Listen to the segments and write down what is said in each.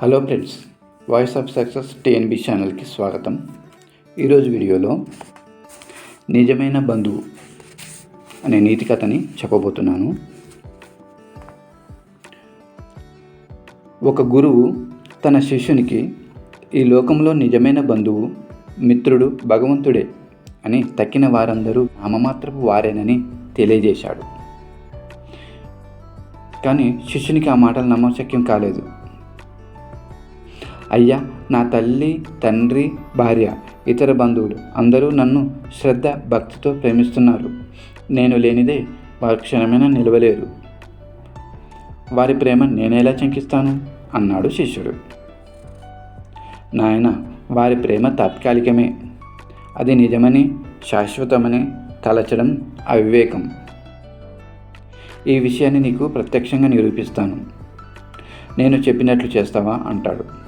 Hello friends voice of success TNB ఛానల్కి స్వాగతం. ఈరోజు వీడియోలో నిజమైన బంధువు అనే నీతి కథని చెప్పబోతున్నాను. ఒక గురువు తన శిష్యునికి ఈ లోకంలో నిజమైన బంధువు మిత్రుడు భగవంతుడే అని తక్కిన వారందరూ నామమాత్రపు వారేనని తెలియజేశాడు. కానీ శిష్యునికి ఆ మాటలు నమ్మశక్యం కాలేదు. అయ్యా నా తల్లి తండ్రి భార్య ఇతర బంధువులు అందరూ నన్ను శ్రద్ధ భక్తితో ప్రేమిస్తున్నారు. నేను లేనిదే వారు క్షణమైనా నిలవలేరు. వారి ప్రేమ నేనేలా శంకిస్తాను? అన్నాడు శిష్యుడు. నాయన వారి ప్రేమ తాత్కాలికమే. అది నిజమని శాశ్వతమని తలచడం అవివేకం. ఈ విషయాన్ని నీకు ప్రత్యక్షంగా నిరూపిస్తాను. నేను చెప్పినట్లు చేస్తావా? అంటాడు.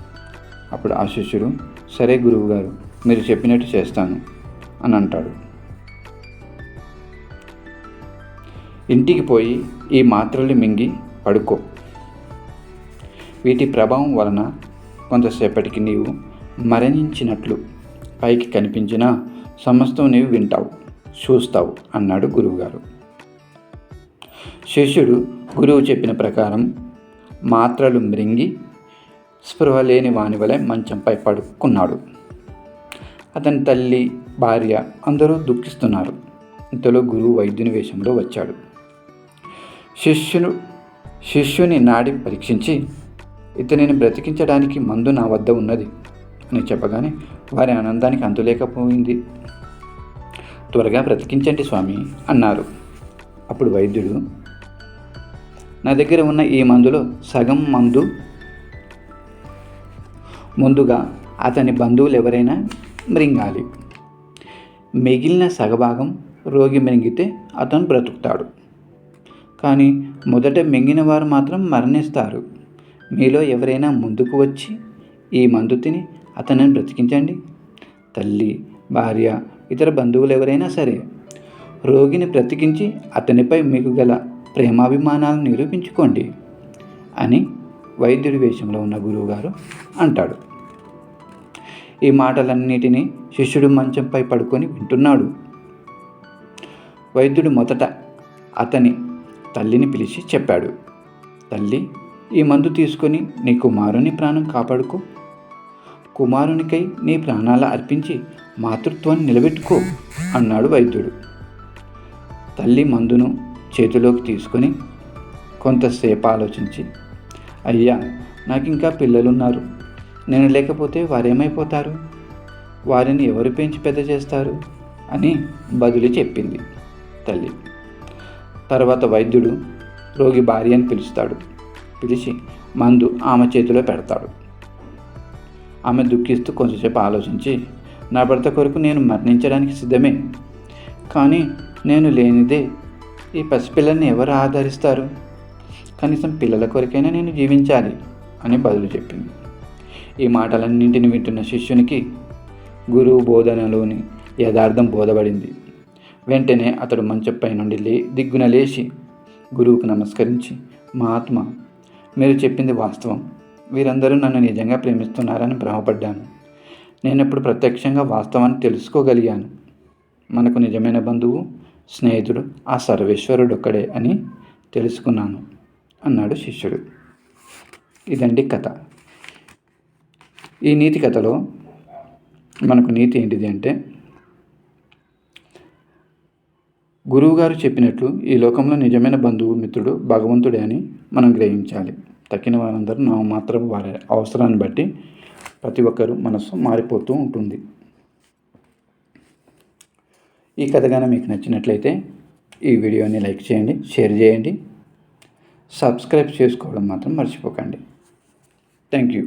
అప్పుడు ఆ శిష్యుడు సరే గురువుగారు మీరు చెప్పినట్టు చేస్తాను అని అంటాడు. ఇంటికి పోయి ఈ మాత్రలు మింగి పడుకో. వీటి ప్రభావం వలన కొంతసేపటికి నీవు మరణించినట్లు పైకి కనిపించిన సమస్తం నీవు వింటావు చూస్తావు అన్నాడు గురువుగారు. శిష్యుడు గురువు చెప్పిన ప్రకారం మాత్రలు మృంగి స్పృహ లేని వాని వలె మంచంపై పడుకున్నాడు. అతని తల్లి భార్య అందరూ దుఃఖిస్తున్నారు. ఇంతలో గురువు వైద్యుని వేషంలో వచ్చాడు. శిష్యును శిష్యుని నాడి పరీక్షించి ఇతనిని బ్రతికించడానికి మందు నా వద్ద ఉన్నది అని చెప్పగానే వారి ఆనందానికి అందులేకపోయింది త్వరగా బ్రతికించండి స్వామి అన్నారు. అప్పుడు వైద్యుడు నా దగ్గర ఉన్న ఈ మందులో సగం మందు ముందుగా అతని బంధువులు ఎవరైనా మృంగాలి. మిగిలిన సగభాగం రోగి మింగితే అతను బ్రతుకుతాడు. కానీ మొదట మింగిన వారు మాత్రం మరణిస్తారు. మీలో ఎవరైనా ముందుకు వచ్చి ఈ మందు తిని అతనిని బ్రతికించండి. తల్లి భార్య ఇతర బంధువులు ఎవరైనా సరే రోగిని బ్రతికించి అతనిపై మీకు గల ప్రేమాభిమానాలను నిరూపించుకోండి అని వైద్యుడి వేషంలో ఉన్న గురువుగారు అంటాడు. ఈ మాటలన్నిటినీ శిష్యుడు మంచంపై పడుకొని వింటున్నాడు. వైద్యుడు మొదట అతని తల్లిని పిలిచి చెప్పాడు. తల్లి ఈ మందు తీసుకొని నీ కుమారుని ప్రాణం కాపాడుకో. కుమారునికై నీ ప్రాణాల అర్పించి మాతృత్వాన్ని నిలబెట్టుకో అన్నాడు వైద్యుడు. తల్లి మందును చేతిలోకి తీసుకొని కొంతసేపు ఆలోచించి అయ్యా నాకు ఇంకా పిల్లలున్నారు. నేను లేకపోతే వారేమైపోతారు? వారిని ఎవరు పెంచి పెద్ద చేస్తారు? అని బదులు చెప్పింది తల్లి. తర్వాత వైద్యుడు రోగి భార్య అని పిలుస్తాడు. పిలిచి మందు ఆమె చేతిలో పెడతాడు. ఆమె దుఃఖిస్తూ కొంచెంసేపు ఆలోచించి నా భర్త కొరకు నేను మరణించడానికి సిద్ధమే. కానీ నేను లేనిదే ఈ పసిపిల్లల్ని ఎవరు ఆదరిస్తారు? కనీసం పిల్లల కొరకైనా నేను జీవించాలి అని బదులు చెప్పింది. ఈ మాటలన్నింటిని వింటున్న శిష్యునికి గురువు బోధనలోని యథార్థం బోధపడింది. వెంటనే అతడు మంచపై నుండి లే దిగ్గున లేచి గురువుకు నమస్కరించి మహాత్మ మీరు చెప్పింది వాస్తవం. వీరందరూ నన్ను నిజంగా ప్రేమిస్తున్నారని భ్రమపడ్డాను. నేను ఇప్పుడు ప్రత్యక్షంగా వాస్తవాన్ని తెలుసుకోగలిగాను. మనకు నిజమైన బంధువు స్నేహితుడు ఆ సర్వేశ్వరుడు ఒక్కడే అని తెలుసుకున్నాను అన్నాడు శిష్యుడు. ఇదండి కథ. ఈ నీతి కథలో మనకు నీతి ఏంటిది అంటే గురువుగారు చెప్పినట్లు ఈ లోకంలో నిజమైన బంధువు మిత్రుడు భగవంతుడే అని మనం గ్రహించాలి. తక్కిన వారందరూ నా మాత్రం వారి అవసరాన్ని బట్టి ప్రతి ఒక్కరూ మనసు మారిపోతూ ఉంటుంది. ఈ కథ కానీ మీకు నచ్చినట్లయితే ఈ వీడియోని లైక్ చేయండి షేర్ చేయండి సబ్స్క్రైబ్ చేసుకోవడం మాత్రం మర్చిపోకండి. Thank you.